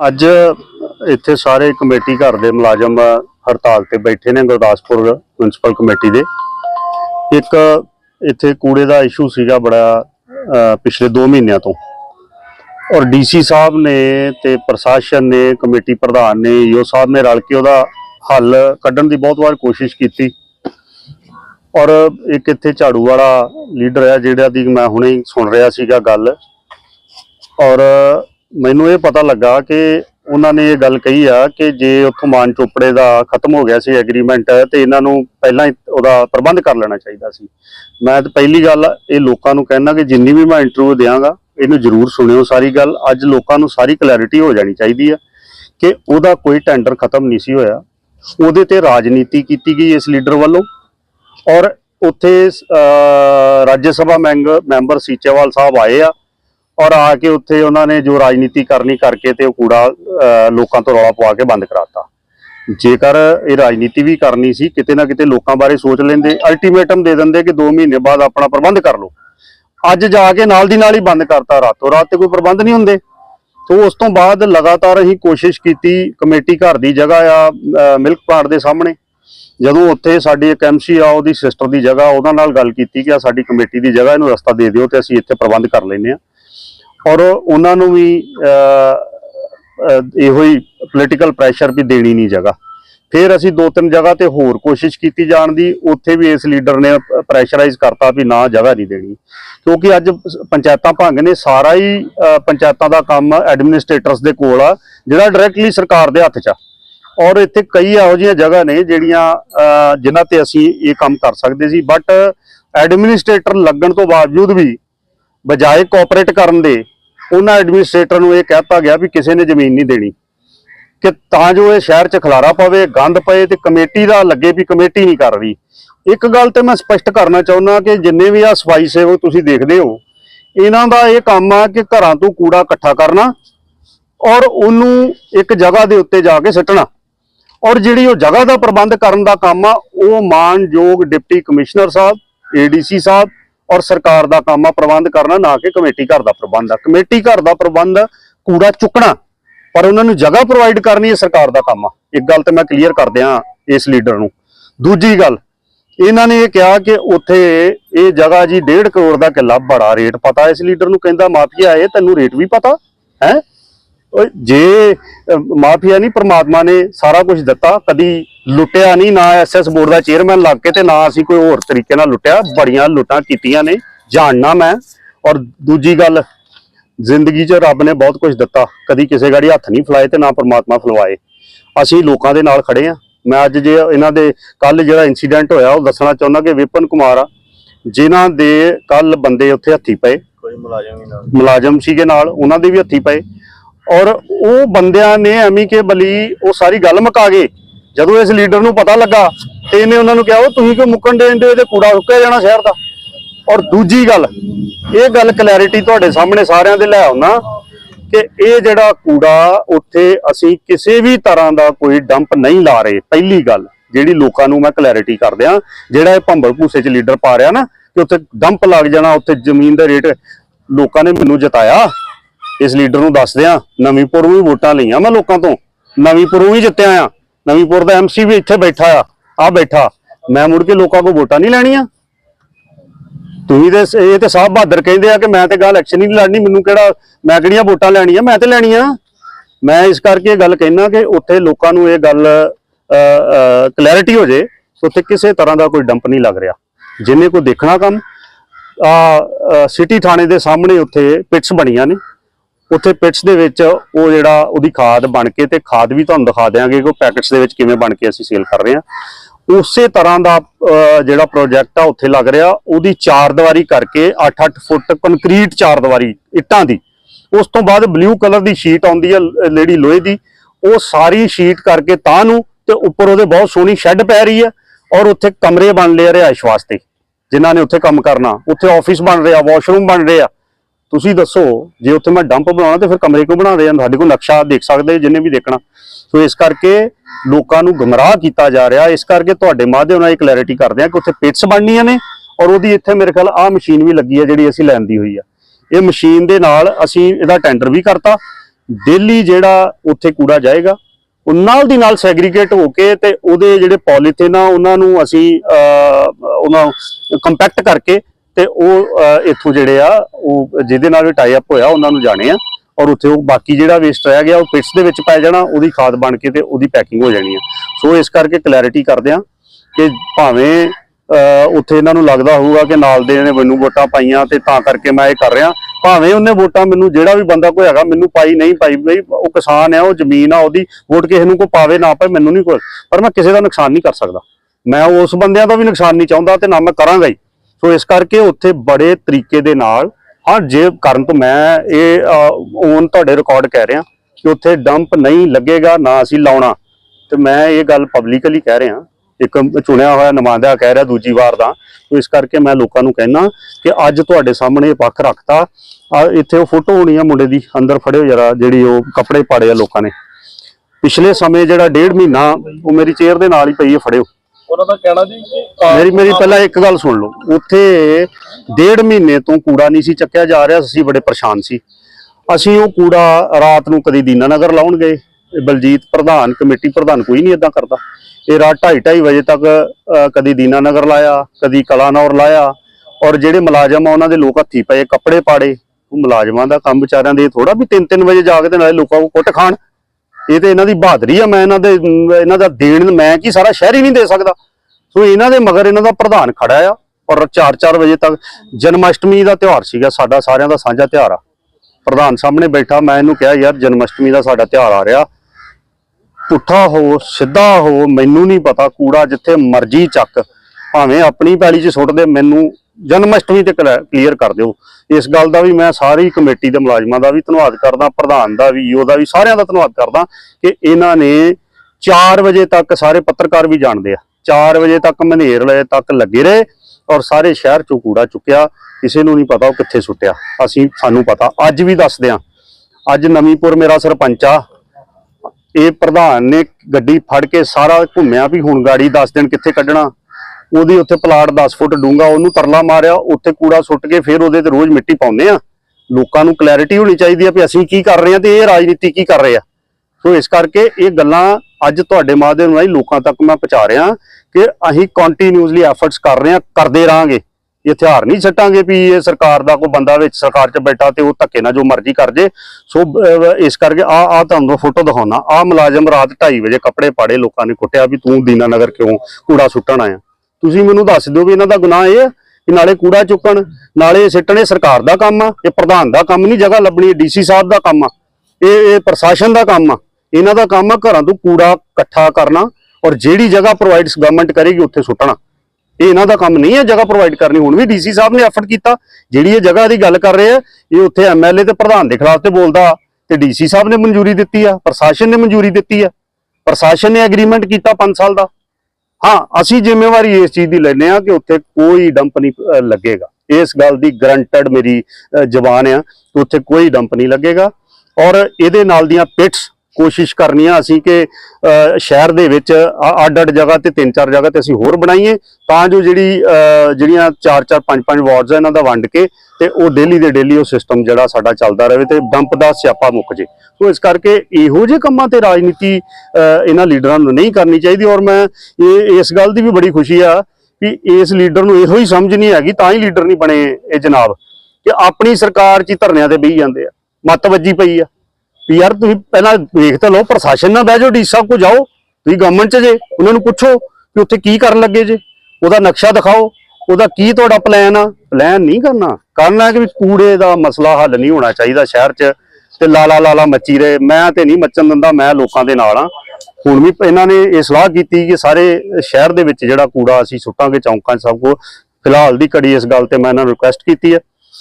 ਅੱਜ ਇੱਥੇ ਸਾਰੇ ਕਮੇਟੀ ਘਰ ਦੇ ਮੁਲਾਜ਼ਮ ਹੜਤਾਲ ਤੇ ਬੈਠੇ ਨੇ ਗੁਰਦਾਸਪੁਰ ਮਿਊਨਿਸਪਲ ਕਮੇਟੀ ਦੇ। ਇੱਕ ਇੱਥੇ ਕੂੜੇ ਦਾ ਇਸ਼ੂ ਸੀਗਾ ਬੜਾ ਪਿਛਲੇ 2 ਮਹੀਨਿਆਂ ਤੋਂ। ਔਰ ਡੀਸੀ ਸਾਹਿਬ ਨੇ ਤੇ ਪ੍ਰਸ਼ਾਸਨ ਨੇ, ਕਮੇਟੀ ਪ੍ਰਧਾਨ ਨੇ, ਈਓ ਸਾਹਿਬ ਨੇ ਰਲ ਕੇ ਉਹਦਾ ਹੱਲ ਕੱਢਣ ਦੀ ਬਹੁਤ ਵਾਰ ਕੋਸ਼ਿਸ਼ ਕੀਤੀ। ਔਰ ਇੱਕ ਇੱਥੇ ਝਾੜੂ ਵਾਲਾ ਲੀਡਰ ਆ, ਜਿਹੜਾ ਦੀ ਮੈਂ ਹੁਣੇ ਸੁਣ ਰਿਹਾ ਸੀਗਾ ਗੱਲ। ਔਰ ਮੈਨੂੰ ਇਹ ਪਤਾ ਲੱਗਾ ਕਿ ਉਹਨਾਂ ਨੇ ਇਹ ਗੱਲ ਕਹੀ ਆ ਕਿ ਜੇ ਉੱਥੋਂ ਮਾਨ ਚੋਪੜੇ ਦਾ ਖਤਮ ਹੋ ਗਿਆ ਸੀ ਐਗਰੀਮੈਂਟ ਤੇ ਇਹਨਾਂ ਨੂੰ ਪਹਿਲਾਂ ਹੀ ਉਹਦਾ ਪ੍ਰਬੰਧ ਕਰ ਲੈਣਾ ਚਾਹੀਦਾ ਸੀ। ਮੈਂ ਤਾਂ ਪਹਿਲੀ ਗੱਲ ਇਹ ਲੋਕਾਂ ਨੂੰ ਕਹਿਣਾ ਕਿ ਜਿੰਨੀ ਵੀ ਮੈਂ ਇੰਟਰਵਿਊ ਦਿਆਂਗਾ, ਇਹਨੂੰ ਜ਼ਰੂਰ ਸੁਣਿਓ ਸਾਰੀ ਗੱਲ। ਅੱਜ ਲੋਕਾਂ ਨੂੰ ਸਾਰੀ ਕਲੈਰਿਟੀ ਹੋ ਜਾਣੀ ਚਾਹੀਦੀ ਆ ਕਿ ਉਹਦਾ ਕੋਈ ਟੈਂਡਰ ਖਤਮ ਨਹੀਂ ਸੀ ਹੋਇਆ। ਉਹਦੇ ਤੇ ਰਾਜਨੀਤੀ ਕੀਤੀ ਗਈ ਇਸ ਲੀਡਰ ਵੱਲੋਂ। ਔਰ ਉੱਥੇ ਰਾਜ ਸਭਾ ਮੈਂਗ- ਮੈਂਬਰ ਸੀਚੇਵਾਲ ਸਾਹਿਬ ਆਏ ਆ। ਔਰ ਆ ਕੇ ਉੱਥੇ ਉਹਨਾਂ ਨੇ ਜੋ ਰਾਜਨੀਤੀ ਕਰਨੀ ਕਰਕੇ ਤੇ ਉਹ ਕੂੜਾ ਅਹ, ਲੋਕਾਂ ਤੋਂ ਰੌਲਾ ਪਵਾ ਕੇ ਬੰਦ ਕਰਾਤਾ। ਜੇਕਰ ਇਹ ਰਾਜਨੀਤੀ ਵੀ ਕਰਨੀ ਸੀ ਕਿਤੇ ਨਾ ਕਿਤੇ ਲੋਕਾਂ ਬਾਰੇ ਸੋਚ ਲੈਂਦੇ ਅਲਟੀਮੇਟਮ ਦੇ ਦਿੰਦੇ ਕਿ 2 ਮਹੀਨੇ ਬਾਅਦ ਆਪਣਾ ਪ੍ਰਬੰਧ ਕਰ ਲਓ। ਅੱਜ ਜਾ ਕੇ ਨਾਲ ਦੀ ਨਾਲ ਹੀ ਬੰਦ ਕਰਤਾ ਰਾਤੋਂ ਰਾਤ ਤੇ ਕੋਈ ਪ੍ਰਬੰਧ ਨਹੀਂ ਹੁੰਦੇ। ਤੋਂ ਉਸ ਤੋਂ ਬਾਅਦ ਲਗਾਤਾਰ ਅਸੀਂ ਕੋਸ਼ਿਸ਼ ਕੀਤੀ ਕਮੇਟੀ ਘਰ ਦੀ ਜਗ੍ਹਾ ਆ ਮਿਲਕ ਪਲਾਂਟ ਦੇ ਸਾਹਮਣੇ। ਜਦੋਂ ਉੱਥੇ ਸਾਡੀ ਇੱਕ ਐਮਸੀ ਆ ਉਹਦੀ ਸਿਸਟਰ ਦੀ ਜਗ੍ਹਾ ਉਹਨਾਂ ਨਾਲ ਗੱਲ ਕੀਤੀ ਕਿ ਆ ਸਾਡੀ ਕਮੇਟੀ ਦੀ ਜਗ੍ਹਾ ਇਹਨੂੰ ਰਸਤਾ ਦੇ ਦਿਓ ਤੇ ਅਸੀਂ ਇੱਥੇ ਪ੍ਰਬੰਧ ਕਰ ਲੈਨੇ ਆ ਔਰ ਉਹਨਾਂ ਨੂੰ ਵੀ ਇਹੋ ਹੀ ਪੋਲੀਟੀਕਲ ਪ੍ਰੈਸ਼ਰ ਵੀ ਦੇਣੀ ਨਹੀਂ ਜਗ੍ਹਾ। ਫਿਰ ਅਸੀਂ ਦੋ ਤਿੰਨ ਜਗ੍ਹਾ ਤੇ ਹੋਰ ਕੋਸ਼ਿਸ਼ ਕੀਤੀ ਜਾਣ ਦੀ ਉੱਥੇ ਵੀ ਇਸ ਲੀਡਰ ਨੇ ਪ੍ਰੈਸ਼ਰਾਈਜ਼ ਕਰਤਾ ਵੀ ਨਾ ਜਗ੍ਹਾ ਨਹੀਂ ਦੇਣੀ। ਕਿਉਂਕਿ ਅੱਜ ਪੰਚਾਇਤਾਂ ਭੰਗ ਨੇ ਸਾਰਾ ਹੀ ਪੰਚਾਇਤਾਂ ਦਾ ਕੰਮ ਐਡਮਿਨਿਸਟ੍ਰੇਟਰਸ ਦੇ ਕੋਲ ਆ ਜਿਹੜਾ ਡਾਇਰੈਕਟਲੀ ਸਰਕਾਰ ਦੇ ਹੱਥ 'ਚ ਆ। ਔਰ ਇੱਥੇ ਕਈ ਇਹੋ ਜਿਹੀਆਂ ਜਗ੍ਹਾ ਨੇ ਜਿਹੜੀਆਂ ਅਹ, ਜਿਨ੍ਹਾਂ ਤੇ ਅਸੀਂ ਇਹ ਕੰਮ ਕਰ ਸਕਦੇ ਸੀ। ਬਟ ਐਡਮਿਨਿਸਟ੍ਰੇਟਰ ਲੱਗਣ ਤੋਂ ਬਾਵਜੂਦ ਵੀ ਬਜਾਏ ਕੋਆਪਰੇਟ ਕਰਨ ਦੇ ਉਹਨਾਂ ਐਡਮਿਨਿਸਟ੍ਰੇਟਰ ਨੂੰ ਇਹ ਕਹਿਤਾ ਗਿਆ ਵੀ ਕਿਸੇ ਨੇ ਜ਼ਮੀਨ ਨਹੀਂ ਦੇਣੀ। ਕਿ ਤਾਂ ਜੋ ਇਹ ਸ਼ਹਿਰ 'ਚ ਖਲਾਰਾ ਪਵੇ, ਗੰਦ ਪਏ ਤੇ ਕਮੇਟੀ ਦਾ ਲੱਗੇ ਵੀ ਕਮੇਟੀ ਨਹੀਂ ਕਰ ਰਹੀ। ਇੱਕ ਗੱਲ ਤੇ ਮੈਂ ਸਪਸ਼ਟ ਕਰਨਾ ਚਾਹੁੰਦਾ ਕਿ ਜਿੰਨੇ ਵੀ ਆ ਸਫ਼ਾਈ ਸੇਵਕ ਤੁਸੀਂ ਦੇਖਦੇ ਹੋ, ਇਹਨਾਂ ਦਾ ਇਹ ਕੰਮ ਆ ਕਿ ਘਰਾਂ ਤੋਂ ਕੂੜਾ ਇਕੱਠਾ ਕਰਨਾ ਔਰ ਉਹਨੂੰ ਇੱਕ ਜਗ੍ਹਾ ਦੇ ਉੱਤੇ ਜਾ ਕੇ ਸਿੱਟਣਾ। ਔਰ ਜਿਹੜੀ ਉਹ ਜਗ੍ਹਾ ਦਾ ਪ੍ਰਬੰਧ ਕਰਨ ਦਾ ਕੰਮ ਆ, ਉਹ ਮਾਨਯੋਗ ਡਿਪਟੀ ਕਮਿਸ਼ਨਰ ਸਾਹਿਬ ਏਡੀਸੀ ਸਾਹਿਬ ਔਰ ਸਰਕਾਰ ਦਾ ਕੰਮ ਆ ਪ੍ਰਬੰਧ ਕਰਨਾ, ਨਾ ਕਿ ਕਮੇਟੀ ਘਰ ਦਾ ਪ੍ਰਬੰਧ ਆ। ਕਮੇਟੀ ਘਰ ਦਾ ਪ੍ਰਬੰਧ ਕੂੜਾ ਚੁੱਕਣਾ, ਪਰ ਉਹਨਾਂ ਨੂੰ ਜਗ੍ਹਾ ਪ੍ਰੋਵਾਈਡ ਕਰਨੀ ਇਹ ਸਰਕਾਰ ਦਾ ਕੰਮ ਆ। ਇੱਕ ਗੱਲ ਤੇ ਮੈਂ ਕਲੀਅਰ ਕਰ ਦਿਆਂ ਇਸ ਲੀਡਰ ਨੂੰ। ਦੂਜੀ ਗੱਲ, ਇਹਨਾਂ ਨੇ ਇਹ ਕਿਹਾ ਕਿ ਉੱਥੇ ਇਹ ਜਗ੍ਹਾ ਜੀ 1.5 ਕਰੋੜ ਦਾ ਕਿੱਲਾ ਬੜਾ ਰੇਟ ਪਤਾ ਇਸ ਲੀਡਰ ਨੂੰ, ਕਹਿੰਦਾ ਮਾਫੀਆ, ਇਹ ਤੈਨੂੰ ਰੇਟ ਵੀ ਪਤਾ, ਹੈ? ਜੇ ਮਾਫੀਆ ਨਹੀਂ ਪ੍ਰਮਾਤਮਾ ਨੇ ਸਾਰਾ ਕੁਝ ਦਿੱਤਾ ਕਦੀ ਲੁੱਟਿਆ ਨਹੀਂ ਨਾ ਐਸਐਸ ਬੋਰਡ ਦਾ ਚੇਅਰਮੈਨ ਲੱਗ ਕੇ ਤੇ ਨਾ ਅਸੀਂ ਕੋਈ ਹੋਰ ਤਰੀਕੇ ਨਾਲ ਲੁੱਟਿਆ। ਬੜੀਆਂ ਲੁੱਟਾਂ ਕੀਤੀਆਂ ਨੇ ਜਾਣਨਾ ਮੈਂ। ਔਰ ਦੂਜੀ ਗੱਲ ਜ਼ਿੰਦਗੀ 'ਚ ਰੱਬ ਨੇ ਬਹੁਤ ਕੁਝ ਦਿੱਤਾ। ਕਦੀ ਕਿਸੇ ਗਾੜੀ ਹੱਥ ਨਹੀਂ ਫਲਾਏ ਤੇ ਨਾ ਪ੍ਰਮਾਤਮਾ ਫਲਵਾਏ। ਅਸੀਂ ਲੋਕਾਂ ਦੇ ਨਾਲ ਖੜੇ ਆ। ਮੈਂ ਅੱਜ ਜੇ ਇਹਨਾਂ ਦੇ ਕੱਲ ਜਿਹੜਾ ਇਨਸੀਡੈਂਟ ਹੋਇਆ ਉਹ ਦੱਸਣਾ ਚਾਹੁੰਦਾ ਕਿ ਵਿਪਨ ਕੁਮਾਰ ਆ ਜਿਨ੍ਹਾਂ ਦੇ ਕੱਲ ਬੰਦੇ ਉੱਥੇ ਹੱਥੀ ਪਏ। ਕੋਈ ਮੁਲਾਜ਼ਮ ਹੀ ਨਾ ਮੁਲਾਜ਼ਮ ਸੀਗੇ ਨਾਲ ਉਹਨਾਂ ਦੇ ਵੀ ਹੱਥੀ ਪਏ। ਔਰ ਉਹ ਬੰਦਿਆਂ ਨੇ ਐਵੇਂ ਕਿ ਬਲੀ ਉਹ ਸਾਰੀ ਗੱਲ ਮੁਕਾ ਗਏ ਜਦੋਂ ਇਸ ਲੀਡਰ ਨੂੰ ਪਤਾ ਲੱਗਾ ਤੇ ਇਹਨੇ ਉਹਨਾਂ ਨੂੰ ਕਿਹਾ, ਉਹ ਤੁਸੀਂ ਕਿਉਂ ਮੁੱਕਣ ਦੇਣ ਦੇ ਇਹਦੇ ਕੂੜਾ ਸੁੱਕਿਆ ਜਾਣਾ ਸ਼ਹਿਰ ਦਾ। ਔਰ ਦੂਜੀ ਗੱਲ, ਇਹ ਗੱਲ ਕਲੈਰਿਟੀ ਤੁਹਾਡੇ ਸਾਹਮਣੇ ਸਾਰਿਆਂ ਦੇ ਲੈ ਆਉਣਾ ਕਿ ਇਹ ਜਿਹੜਾ ਕੂੜਾ ਉੱਥੇ ਅਸੀਂ ਕਿਸੇ ਵੀ ਤਰ੍ਹਾਂ ਦਾ ਕੋਈ ਡੰਪ ਨਹੀਂ ਲਾ ਰਹੇ। ਪਹਿਲੀ ਗੱਲ ਜਿਹੜੀ ਲੋਕਾਂ ਨੂੰ ਮੈਂ ਕਲੈਰਿਟੀ ਕਰ ਦਿਆਂ ਜਿਹੜਾ ਇਹ ਭੰਬਲ ਭੂਸੇ ਚ ਲੀਡਰ ਪਾ ਰਿਹਾ ਨਾ ਕਿ ਉੱਥੇ ਡੰਪ ਲੱਗ ਜਾਣਾ, ਉੱਥੇ ਜ਼ਮੀਨ ਦਾ ਰੇਟ ਲੋਕਾਂ ਨੇ ਮੈਨੂੰ ਜਤਾਇਆ। ਇਸ ਲੀਡਰ ਨੂੰ ਦੱਸ ਦਿਆਂ ਨਵੀਂਪੁਰ ਵੀ ਵੋਟਾਂ ਲਈਆਂ ਮੈਂ ਲੋਕਾਂ ਤੋਂ। ਨਵੀਂਪੁਰ ਵੀ ਜਿੱਤਿਆ ਆ। ਨਵੀਂਪੁਰ ਦਾ ਐਮਸੀ ਵੀ ਇੱਥੇ ਬੈਠਾ ਆ ਆ ਬੈਠਾ। ਮੈਂ ਮੁੜ ਕੇ ਲੋਕਾਂ ਕੋਲ ਵੋਟਾਂ ਨਹੀਂ ਲੈਣੀਆਂ। ਤੁਸੀਂ ਤੇ ਇਹ ਤੇ ਸਾਹਿਬ ਬਹਾਦਰ ਕਹਿੰਦੇ ਆ ਕਿ ਮੈਂ ਤੇ ਗੱਲ ਇਲੈਕਸ਼ਨ ਹੀ ਨਹੀਂ ਲੜਨੀ, ਮੈਨੂੰ ਕਿਹੜਾ, ਮੈਂ ਕਿਹੜੀਆਂ ਵੋਟਾਂ ਲੈਣੀਆਂ, ਮੈਂ ਤੇ ਲੈਣੀਆਂ। ਮੈਂ ਇਸ ਕਰਕੇ ਇਹ ਗੱਲ ਕਹਿਣਾ ਕਿ ਉੱਥੇ ਲੋਕਾਂ ਨੂੰ ਇਹ ਗੱਲ ਕਲੈਰਿਟੀ ਹੋ ਜੇ, ਉੱਥੇ ਕਿਸੇ ਤਰ੍ਹਾਂ ਦਾ ਕੋਈ ਡੰਪ ਨਹੀਂ ਲੱਗ ਰਿਹਾ। ਜਿੰਨੇ ਕੋਈ ਦੇਖਣਾ ਕੰਮ, ਆ ਸਿਟੀ ਥਾਣੇ ਦੇ ਸਾਹਮਣੇ ਉੱਥੇ ਪਿਟਸ ਬਣੀਆਂ ਨੇ। ਉੱਥੇ ਪਿਟਸ ਦੇ ਵਿੱਚ ਉਹ ਜਿਹੜਾ ਉਹਦੀ ਖਾਦ ਬਣ ਕੇ ਤੇ ਖਾਦ ਵੀ ਤੁਹਾਨੂੰ ਦਿਖਾ ਦਿਆਂਗੇ ਕਿ ਉਹ ਪੈਕਟਸ ਦੇ ਵਿੱਚ ਕਿਵੇਂ ਬਣ ਕੇ ਅਸੀਂ ਸੇਲ ਕਰ ਰਹੇ ਹਾਂ। ਉਸੇ ਤਰ੍ਹਾਂ ਦਾ ਜਿਹੜਾ ਪ੍ਰੋਜੈਕਟ ਆ ਉੱਥੇ ਲੱਗ ਰਿਹਾ। ਉਹਦੀ ਚਾਰ ਦੀਵਾਰੀ ਕਰਕੇ 8-8 ਫੁੱਟ ਕੰਕਰੀਟ ਚਾਰ ਦੀਵਾਰੀ ਇੱਟਾਂ ਦੀ। ਉਸ ਤੋਂ ਬਾਅਦ ਬਲੂ ਕਲਰ ਦੀ ਸ਼ੀਟ ਆਉਂਦੀ ਹੈ ਲੇਡੀ ਲੋਹੇ ਦੀ। ਉਹ ਸਾਰੀ ਸ਼ੀਟ ਕਰਕੇ ਤਾਂ ਨੂੰ ਤੇ ਉੱਪਰ ਉਹਦੇ ਬਹੁਤ ਸੋਹਣੀ ਸ਼ੈੱਡ ਪੈ ਰਹੀ ਹੈ ਔਰ ਉੱਥੇ ਕਮਰੇ ਬਣ ਲਿਆ ਰਿਹਾਇਸ਼ ਵਾਸਤੇ। ਜਿਨ੍ਹਾਂ ਨੇ ਉੱਥੇ ਕੰਮ ਕਰਨਾ। ਉੱਥੇ ਆਫਿਸ ਬਣ ਰਿਹਾ ਵਾਸ਼ਰੂਮ ਬਣ ਰਿਹਾ। ਤੁਸੀਂ ਦੱਸੋ, ਜੇ ਉੱਥੇ ਮੈਂ ਡੰਪ ਬਣਾਉਣਾ ਤੇ ਫਿਰ ਕਮਰੇ ਕਿਉਂ ਬਣਾ ਰਹੇ ਆ? ਸਾਡੇ ਕੋਲ ਨਕਸ਼ਾ ਦੇਖ ਸਕਦੇ ਜਿੰਨੇ ਵੀ ਦੇਖਣਾ। ਸੋ ਇਸ ਕਰਕੇ ਲੋਕਾਂ ਨੂੰ ਗਮਰਾਹ ਕੀਤਾ ਜਾ ਰਿਹਾ। ਇਸ ਕਰਕੇ ਤੁਹਾਡੇ ਮਾਧਿਅਮ ਨਾਲ ਇਹ ਕਲੈਰਿਟੀ ਕਰਦੇ ਆ ਕਿ ਉੱਥੇ ਪਿਟਸ ਬਣਨੀਆਂ ਨੇ ਔਰ ਉਹਦੀ ਇੱਥੇ ਮੇਰੇ ਖਿਆਲ ਆਹ ਮਸ਼ੀਨ ਵੀ ਲੱਗੀ ਆ ਜਿਹੜੀ ਅਸੀਂ ਲੈਂਦੀ ਹੋਈ ਆ। ਇਹ ਮਸ਼ੀਨ ਦੇ ਨਾਲ ਅਸੀਂ ਇਹਦਾ ਟੈਂਡਰ ਵੀ ਕਰਤਾ। ਡੇਲੀ ਜਿਹੜਾ ਉੱਥੇ ਕੂੜਾ ਜਾਏਗਾ, ਉਹ ਨਾਲ ਦੀ ਨਾਲ ਸੈਗਰੀਗੇਟ ਹੋ ਕੇ ਤੇ ਉਹਦੇ ਜਿਹੜੇ ਪੋਲੀਥੀਨ ਆ, ਉਹਨਾਂ ਨੂੰ ਅਸੀਂ ਉਹਨਾਂ ਕੰਪੈਕਟ ਕਰਕੇ ਤੇ ਉਹ ਇੱਥੋਂ ਜਿਹੜੇ ਆ, ਉਹ ਜਿਹਦੇ ਨਾਲ ਵੀ ਟਾਈ ਅਪ ਹੋਇਆ, ਉਹਨਾਂ ਨੂੰ ਜਾਣੇ ਆ। ਔਰ ਉੱਥੇ ਉਹ ਬਾਕੀ ਜਿਹੜਾ ਵੇਸਟ ਰਹਿ ਗਿਆ, ਉਹ ਪਿਟਸ ਦੇ ਵਿੱਚ ਪੈ ਜਾਣਾ, ਉਹਦੀ ਖਾਦ ਬਣ ਕੇ ਤੇ ਉਹਦੀ ਪੈਕਿੰਗ ਹੋ ਜਾਣੀ ਆ। ਸੋ ਇਸ ਕਰਕੇ ਕਲੈਰਿਟੀ ਕਰਦੇ ਆ ਕਿ ਭਾਵੇਂ ਉੱਥੇ ਇਹਨਾਂ ਨੂੰ ਲੱਗਦਾ ਹੋਊਗਾ ਕਿ ਨਾਲ ਦੇ ਨੇ ਮੈਨੂੰ ਵੋਟਾਂ ਪਾਈਆਂ ਤੇ ਤਾਂ ਕਰਕੇ ਮੈਂ ਇਹ ਕਰ ਰਿਹਾ, ਭਾਵੇਂ ਉਹਨੇ ਵੋਟਾਂ ਮੈਨੂੰ ਜਿਹੜਾ ਵੀ ਬੰਦਾ ਕੋਈ ਹੈਗਾ, ਮੈਨੂੰ ਪਾਈ ਨਹੀਂ ਪਾਈ, ਬਈ ਉਹ ਕਿਸਾਨ ਆ, ਉਹ ਜ਼ਮੀਨ ਆ, ਉਹਦੀ ਵੋਟ ਕਿਸੇ ਨੂੰ ਕੋਈ ਪਾਵੇ ਨਾ ਪਾਵੇ, ਮੈਨੂੰ ਨਹੀਂ ਕੋਈ, ਪਰ ਮੈਂ ਕਿਸੇ ਦਾ ਨੁਕਸਾਨ ਨਹੀਂ ਕਰ ਸਕਦਾ। ਮੈਂ ਉਸ ਬੰਦਿਆਂ ਦਾ ਵੀ ਨੁਕਸਾਨ ਨਹੀਂ ਚਾਹੁੰਦਾ ਤੇ ਨਾ ਮੈਂ ਕਰਾਂਗਾ ਹੀ। ਸੋ ਇਸ ਕਰਕੇ ਉੱਥੇ ਬੜੇ ਤਰੀਕੇ ਦੇ ਨਾਲ, ਹਾਂ, ਜੇ ਕਰਨ ਤੋਂ ਮੈਂ ਇਹ ਓਨ ਤੁਹਾਡੇ ਰਿਕਾਰਡ ਕਹਿ ਰਿਹਾ ਕਿ ਉੱਥੇ ਡੰਪ ਨਹੀਂ ਲੱਗੇਗਾ, ਨਾ ਅਸੀਂ ਲਾਉਣਾ। ਤੇ ਮੈਂ ਇਹ ਗੱਲ ਪਬਲਿਕਲੀ ਕਹਿ ਰਿਹਾ। ਇੱਕ ਚੁਣਿਆ ਹੋਇਆ ਨੁਮਾਇੰਦਾ ਕਹਿ ਰਿਹਾ ਦੂਜੀ ਵਾਰ ਦਾ। ਸੋ ਇਸ ਕਰਕੇ ਮੈਂ ਲੋਕਾਂ ਨੂੰ ਕਹਿਣਾ ਕਿ ਅੱਜ ਤੁਹਾਡੇ ਸਾਹਮਣੇ ਇਹ ਪੱਖ ਰੱਖਤਾ। ਇੱਥੇ ਉਹ ਫੋਟੋ ਹੋਣੀ ਆ ਮੁੰਡੇ ਦੀ, ਅੰਦਰ ਫੜਿਓ ਜਰਾ, ਜਿਹੜੀ ਉਹ ਕੱਪੜੇ ਪਾੜੇ ਆ ਲੋਕਾਂ ਨੇ। ਪਿਛਲੇ ਸਮੇਂ ਜਿਹੜਾ ਡੇਢ ਮਹੀਨਾ, ਉਹ ਮੇਰੀ ਚੇਅਰ ਦੇ ਨਾਲ ਹੀ ਪਈ ਹੈ ਫੜਿਓ। ਉਹਨਾਂ ਦਾ ਕਹਿਣਾ ਜੀ ਕਿ ਅਹ, ਮੇਰੀ ਮੇਰੀ ਪਹਿਲਾਂ ਇੱਕ ਗੱਲ ਸੁਣ ਲਓ। ਉੱਥੇ ਡੇਢ ਮਹੀਨੇ ਤੋਂ ਕੂੜਾ ਨਹੀਂ ਸੀ ਚੱਕਿਆ ਜਾ ਰਿਹਾ ਅਸੀਂ ਬੜੇ ਪਰੇਸ਼ਾਨ ਸੀ। ਅਸੀਂ ਉਹ ਕੂੜਾ ਰਾਤ ਨੂੰ ਕਦੀ ਦੀਨਾਨਗਰ ਲਾਉਣ ਗਏ ਬਲਜੀਤ ਪ੍ਰਧਾਨ ਕਮੇਟੀ ਪ੍ਰਧਾਨ ਕੋਈ ਨਹੀਂ ਇਦਾਂ ਕਰਦਾ। ਇਹ ਰਾਤ 2:30 ਵਜੇ ਤੱਕ ਕਦੀ ਦੀਨਾਨਗਰ ਲਾਇਆ ਕਦੀ ਕਲਾਨੌਰ ਲਾਇਆ। ਔਰ ਜਿਹੜੇ ਮੁਲਾਜ਼ਮ ਆ ਉਹਨਾਂ ਦੇ ਲੋਕ ਹੱਥੀ ਪਏ ਕੱਪੜੇ ਪਾੜੇ। ਉਹ ਮੁਲਾਜ਼ਮਾਂ ਦਾ ਕੰਮ ਵਿਚਾਰਿਆਂ ਦੇ ਥੋੜਾ ਵੀ 3-3 ਵਜੇ ਜਾ ਕੇ ਤੇ ਨਾਲੇ ਲੋਕਾਂ ਨੂੰ ਕੁੱਟ ਖਾਣ। ਇਹ ਤੇ ਇਹਨਾਂ ਦੀ ਬਹਾਦਰੀ ਆ, ਮੈਂ ਇਹਨਾਂ ਦੇ, ਇਹਨਾਂ ਦਾ ਦੇਣ, ਮੈਂ ਕੀ ਸਾਰਾ ਸ਼ਹਿਰ ਹੀ ਨਹੀਂ ਦੇ ਸਕਦਾ। ਸੋ ਇਹਨਾਂ ਦੇ ਮਗਰ ਇਹਨਾਂ ਦਾ ਪ੍ਰਧਾਨ ਖੜਾ ਆ, ਔਰ 4-4 ਵਜੇ ਤੱਕ ਜਨਮਾਸ਼ਟਮੀ ਦਾ ਤਿਉਹਾਰ ਸੀਗਾ, ਸਾਡਾ ਸਾਰਿਆਂ ਦਾ ਸਾਂਝਾ ਤਿਉਹਾਰ ਆ। ਪ੍ਰਧਾਨ ਸਾਹਮਣੇ ਬੈਠਾ, ਮੈਂ ਇਹਨੂੰ ਕਿਹਾ, ਯਾਰ ਜਨਮਾਸ਼ਟਮੀ ਦਾ ਸਾਡਾ ਤਿਉਹਾਰ ਆ ਰਿਹਾ। ਪੁੱਠਾ ਹੋ, ਸਿੱਧਾ ਹੋ, ਮੈਨੂੰ ਨਹੀਂ ਪਤਾ, ਕੂੜਾ ਜਿੱਥੇ ਮਰਜ਼ੀ ਚੱਕ, ਭਾਵੇਂ ਆਪਣੀ ਪੈਲੀ 'ਚ ਸੁੱਟ ਦੇ, ਮੈਨੂੰ ਜਨਮ ਅਸ਼ਟਮੀ ਤੇ ਕਲੀਅਰ ਕਰ ਦਿਓ। ਇਸ ਗੱਲ ਦਾ ਵੀ ਮੈਂ ਸਾਰੀ ਕਮੇਟੀ ਦੇ ਮੁਲਾਜ਼ਮਾਂ ਦਾ ਵੀ ਧੰਨਵਾਦ ਕਰਦਾ, ਪ੍ਰਧਾਨ ਦਾ ਵੀ, ਈਓ ਦਾ ਵੀ, ਸਾਰਿਆਂ ਦਾ ਧੰਨਵਾਦ ਕਰਦਾ ਕਿ ਇਹਨਾਂ ਨੇ 4 ਵਜੇ ਤੱਕ ਸਾਰੇ ਪੱਤਰਕਾਰ ਵੀ ਜਾਣਦੇ ਆ। 4 ਵਜੇ ਤੱਕ ਮਨੇਰ ਤੱਕ ਲੱਗੇ ਰਹੇ ਔਰ ਸਾਰੇ ਸ਼ਹਿਰ ਚੋਂ ਕੂੜਾ ਚੁੱਕਿਆ। ਕਿਸੇ ਨੂੰ ਨਹੀਂ ਪਤਾ ਉਹ ਕਿੱਥੇ ਸੁੱਟਿਆ। ਅਸੀਂ, ਸਾਨੂੰ ਪਤਾ। ਅੱਜ ਵੀ ਦੱਸਦੇ ਆ। ਅੱਜ ਨਵੀਂਪੁਰ ਮੇਰਾ ਸਰਪੰਚ ਆ। ਇਹ ਪ੍ਰਧਾਨ ਨੇ ਗੱਡੀ ਫੜ ਕੇ ਸਾਰਾ ਘੁੰਮਿਆ ਵੀ ਹੁਣ ਗਾੜੀ 10 ਦਿਨ ਕਿੱਥੇ ਕੱਢਣਾ। ਉਹਦੀ ਉੱਥੇ ਪਲਾਟ 10 ਫੁੱਟ ਡੂੰਗਾ ਉਹਨੂੰ ਤਰਲਾ ਮਾਰਿਆ, ਉੱਥੇ ਕੂੜਾ ਸੁੱਟ ਕੇ ਫਿਰ ਉਹਦੇ ਤੇ ਰੋਜ਼ ਮਿੱਟੀ ਪਾਉਂਦੇ ਆ। ਲੋਕਾਂ ਨੂੰ ਕਲੈਰਿਟੀ ਹੋਣੀ ਚਾਹੀਦੀ ਆ ਵੀ ਅਸੀਂ ਕੀ ਕਰ ਰਹੇ ਆ ਤੇ ਇਹ ਰਾਜਨੀਤੀ ਕੀ ਕਰ ਰਹੇ ਆ। ਸੋ ਇਸ ਕਰਕੇ ਇਹ ਗੱਲਾਂ ਅੱਜ ਤੁਹਾਡੇ ਮਾਧਿਅਮ ਰਾਹੀਂ ਲੋਕਾਂ ਤੱਕ ਮੈਂ ਪਹੁੰਚਾ ਰਿਹਾ ਕਿ ਅਸੀਂ ਕੰਟੀਨਿਊਸਲੀ ਐਫਰਟਸ ਕਰ ਰਹੇ ਆ, ਕਰਦੇ ਰਹਾਂਗੇ। ਇਹ ਹਥਿਆਰ ਨਹੀਂ ਛੱਟਾਂਗੇ ਵੀ ਇਹ ਸਰਕਾਰ ਦਾ ਕੋਈ ਬੰਦਾ ਵਿੱਚ ਸਰਕਾਰ 'ਚ ਬੈਠਾ ਤੇ ਉਹ ਧੱਕੇ ਨਾਲ ਜੋ ਮਰਜ਼ੀ ਕਰ ਜੇ। ਸੋ ਇਸ ਕਰਕੇ ਆ ਆ ਤੁਹਾਨੂੰ ਫੋਟੋ ਦਿਖਾਉਣਾ ਆ ਮੁਲਾਜ਼ਮ ਰਾਤ 2:30 ਵਜੇ ਕੱਪੜੇ ਪਾੜੇ, ਲੋਕਾਂ ਨੇ ਕੁੱਟਿਆ ਵੀ ਤੂੰ ਦੀਨਾਨਗਰ ਕਿਉਂ ਕੂੜਾ ਸੁੱਟਣ ਆਇਆ? ਤੁਸੀਂ ਮੈਨੂੰ ਦੱਸ ਦਿਓ ਵੀ ਇਹਨਾਂ ਦਾ ਗੁਨਾਹ ਇਹ ਹੈ ਕਿ ਨਾਲੇ ਕੂੜਾ ਚੁੱਕਣ, ਨਾਲੇ ਸਿੱਟਣੇ ਸਰਕਾਰ ਦਾ ਕੰਮ ਆ, ਇਹ ਪ੍ਰਧਾਨ ਦਾ ਕੰਮ ਨਹੀਂ, ਜਗ੍ਹਾ ਲੱਭਣੀ ਡੀਸੀ ਸਾਹਿਬ ਦਾ ਕੰਮ ਆ। ਇਹ ਇਹ ਪ੍ਰਸ਼ਾਸਨ ਦਾ ਕੰਮ ਆ। ਇਹਨਾਂ ਦਾ ਕੰਮ ਆ ਘਰਾਂ ਤੋਂ ਕੂੜਾ ਇਕੱਠਾ ਕਰਨਾ ਔਰ ਜਿਹੜੀ ਜਗ੍ਹਾ ਪ੍ਰੋਵਾਈਡਸ ਗਵਰਨਮੈਂਟ ਕਰੇਗੀ ਉੱਥੇ ਸੁੱਟਣਾ। ਇਹ ਇਹਨਾਂ ਦਾ ਕੰਮ ਨਹੀਂ ਹੈ ਜਗ੍ਹਾ ਪ੍ਰੋਵਾਈਡ ਕਰਨੀ। ਹੁਣ ਵੀ ਡੀਸੀ ਸਾਹਿਬ ਨੇ ਐਫਰਟ ਕੀਤਾ। ਜਿਹੜੀ ਇਹ ਜਗ੍ਹਾ ਦੀ ਗੱਲ ਕਰ ਰਹੇ ਆ, ਇਹ ਉੱਥੇ ਐਮਐਲਏ ਤੇ ਪ੍ਰਧਾਨ ਦੇ ਖਿਲਾਫ ਤੇ ਬੋਲਦਾ ਤੇ ਡੀਸੀ ਸਾਹਿਬ ਨੇ ਮਨਜ਼ੂਰੀ ਦਿੱਤੀ ਆ, ਪ੍ਰਸ਼ਾਸਨ ਨੇ ਮਨਜ਼ੂਰੀ ਦਿੱਤੀ ਆ। ਪ੍ਰਸ਼ਾਸਨ ਨੇ ਐਗਰੀਮੈਂਟ ਕੀਤਾ 5 ਸਾਲ ਦਾ। ਹਾਂ ਅਸੀਂ ਜ਼ਿੰਮੇਵਾਰੀ ਇਸ ਚੀਜ਼ ਦੀ ਲੈਨੇ ਆ ਕਿ ਉੱਥੇ ਕੋਈ ਡੰਪ ਨਹੀਂ ਲੱਗੇਗਾ। ਇਸ ਗੱਲ ਦੀ ਗਰੰਟਡ ਮੇਰੀ ਅਹ, ਜ਼ਬਾਨ ਆ ਕਿ ਉੱਥੇ ਕੋਈ ਡੰਪ ਨਹੀਂ ਲੱਗੇਗਾ। ਔਰ ਇਹਦੇ ਨਾਲ ਦੀਆਂ ਪਿਟਸ ਕੋਸ਼ਿਸ਼ ਕਰਨੀ ਆ ਅਸੀਂ ਕਿ ਸ਼ਹਿਰ ਦੇ ਵਿੱਚ ਅੱਡ ਅੱਡ ਜਗ੍ਹਾ ਤੇ ਤਿੰਨ ਚਾਰ ਜਗ੍ਹਾ ਤੇ ਅਸੀਂ ਹੋਰ ਬਣਾਈਏ, ਤਾਂ ਜੋ ਜਿਹੜੀ ਜਿਹੜੀਆਂ ਚਾਰ ਚਾਰ ਪੰਜ ਪੰਜ ਵਾਰਡਸ ਆ ਇਹਨਾਂ ਦਾ ਵੰਡ ਕੇ ਤੇ ਉਹ ਡੇਲੀ ਦੇ ਡੇਲੀ ਉਹ ਸਿਸਟਮ ਜਿਹੜਾ ਸਾਡਾ ਚੱਲਦਾ ਰਹੇ ਤੇ ਡੰਪ ਦਾ ਸਿਆਪਾ ਮੁੱਕ ਜੇ। ਸੋ ਇਸ ਕਰਕੇ ਇਹੋ ਜਿਹੇ ਕੰਮਾਂ ਤੇ ਰਾਜਨੀਤੀ ਇਹਨਾਂ ਲੀਡਰਾਂ ਨੂੰ ਨਹੀਂ ਕਰਨੀ ਚਾਹੀਦੀ ਔਰ ਮੈਂ ਇਹ, ਇਸ ਗੱਲ ਦੀ ਵੀ ਬੜੀ ਖੁਸ਼ੀ ਆ ਕਿ ਇਸ ਲੀਡਰ ਨੂੰ ਇਹੋ ਹੀ ਸਮਝ ਨਹੀਂ ਹੈਗੀ, ਤਾਂ ਹੀ ਲੀਡਰ ਨਹੀਂ ਬਣੇ ਇਹ ਜਨਾਬ, ਕਿ ਆਪਣੀ ਸਰਕਾਰ 'ਚ ਧਰਨਿਆਂ ਤੇ ਬਈ ਜਾਂਦੇ ਆ, ਮੱਤ ਵੱਜੀ ਪਈ ਆ। ਵੀ ਯਾਰ ਤੁਸੀਂ ਪਹਿਲਾਂ ਵੇਖ ਤਾਂ ਲਓ, ਪ੍ਰਸ਼ਾਸਨ ਨਾਲ ਬਹਿ ਜਾਓ, ਡੀ ਸਾਹਿਬ ਕੋ ਜਾਓ। ਤੁਸੀਂ ਗਵਰਨਮੈਂਟ 'ਚ ਜੇ, ਉਹਨਾਂ ਨੂੰ ਪੁੱਛੋ ਕਿ ਉੱਥੇ ਕੀ ਕਰਨ ਲੱਗੇ ਜੇ। ਉਹਦਾ ਨਕਸ਼ਾ ਦਿਖਾਓ, ਉਹਦਾ ਕੀ ਤੁਹਾਡਾ ਪਲਾਨ ਆ। ਪਲਾਨ ਨਹੀਂ ਕਰਨਾ। ਕਰਨਾ ਕਿ ਵੀ ਕੂੜੇ ਦਾ ਮਸਲਾ ਹੱਲ ਨਹੀਂ ਹੋਣਾ ਚਾਹੀਦਾ ਸ਼ਹਿਰ 'ਚ ਤੇ ਲਾਲਾ ਲਾਲਾ ਮੱਚੀ ਰਹੇ। ਮੈਂ ਤੇ ਨਹੀਂ ਮੱਚਣ ਦਿੰਦਾ, ਮੈਂ ਲੋਕਾਂ ਦੇ ਨਾਲ ਆ ਹੁਣ ਵੀ ਇਹਨਾਂ ਨੇ ਇਹ ਸਲਾਹ ਕੀਤੀ ਕਿ ਸਾਰੇ ਸ਼ਹਿਰ ਦੇ ਵਿੱਚ ਜਿਹੜਾ ਕੂੜਾ ਅਸੀਂ ਸੁੱਟਾਂਗੇ ਚੌਂਕਾਂ 'ਚ ਸਭ ਕੋ ਫਿਲਹਾਲ ਦੀ ਘੜੀ ਇਸ ਗੱਲ ਤੇ ਮੈਂ ਇਹਨਾਂ ਨੂੰ ਰਿਕੁਐਸਟ ਕੀਤੀ ਹੈ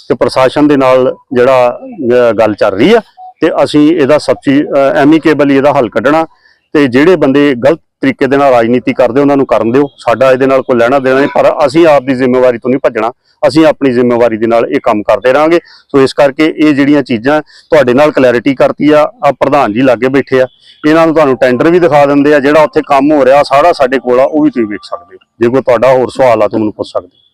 ਕਿ ਪ੍ਰਸ਼ਾਸਨ ਦੇ ਨਾਲ ਜਿਹੜਾ ਗੱਲ ਚੱਲ ਰਹੀ ਆ। ਤੇ ਅਸੀਂ ਇਹਦਾ ਸਬਚੀ ਐਮੀਕੇਬਲ ਇਹਦਾ ਹੱਲ ਕੱਢਣਾ ਤੇ ਜਿਹੜੇ ਬੰਦੇ ਗਲਤ ਤਰੀਕੇ ਦੇ ਨਾਲ ਰਾਜਨੀਤੀ ਕਰਦੇ, ਉਹਨਾਂ ਨੂੰ ਕਰਨ ਦਿਓ। ਸਾਡਾ ਇਹਦੇ ਨਾਲ ਕੋਈ ਲੈਣਾ ਦੇਣਾ ਨਹੀਂ, ਪਰ ਅਸੀਂ ਆਪ ਦੀ ਜ਼ਿੰਮੇਵਾਰੀ ਤੋਂ ਨਹੀਂ ਭੱਜਣਾ। ਅਸੀਂ ਆਪਣੀ ਜ਼ਿੰਮੇਵਾਰੀ ਦੇ ਨਾਲ ਇਹ ਕੰਮ ਕਰਦੇ ਰਾਂਗੇ ਸੋ ਇਸ ਕਰਕੇ ਇਹ ਜਿਹੜੀਆਂ ਚੀਜ਼ਾਂ ਤੁਹਾਡੇ ਨਾਲ ਕਲੈਰਿਟੀ ਕਰਤੀ ਆ ਆ ਪ੍ਰਧਾਨ ਜੀ ਲਾਗੇ ਬੈਠੇ ਆ। ਇਹਨਾਂ ਨੂੰ ਤੁਹਾਨੂੰ ਟੈਂਡਰ ਵੀ ਦਿਖਾ ਦਿੰਦੇ ਆ, ਜਿਹੜਾ ਉੱਥੇ ਕੰਮ ਹੋ ਰਿਹਾ, ਸਾਰਾ ਸਾਡੇ ਕੋਲ ਆ, ਉਹ ਵੀ ਤੁਸੀਂ ਵੇਖ ਸਕਦੇ ਹੋ। ਜੇ ਕੋਈ ਤੁਹਾਡਾ ਹੋਰ ਸਵਾਲ ਆ ਤਾਂ ਮੈਨੂੰ ਪੁੱਛ ਸਕਦੇ ਹੋ।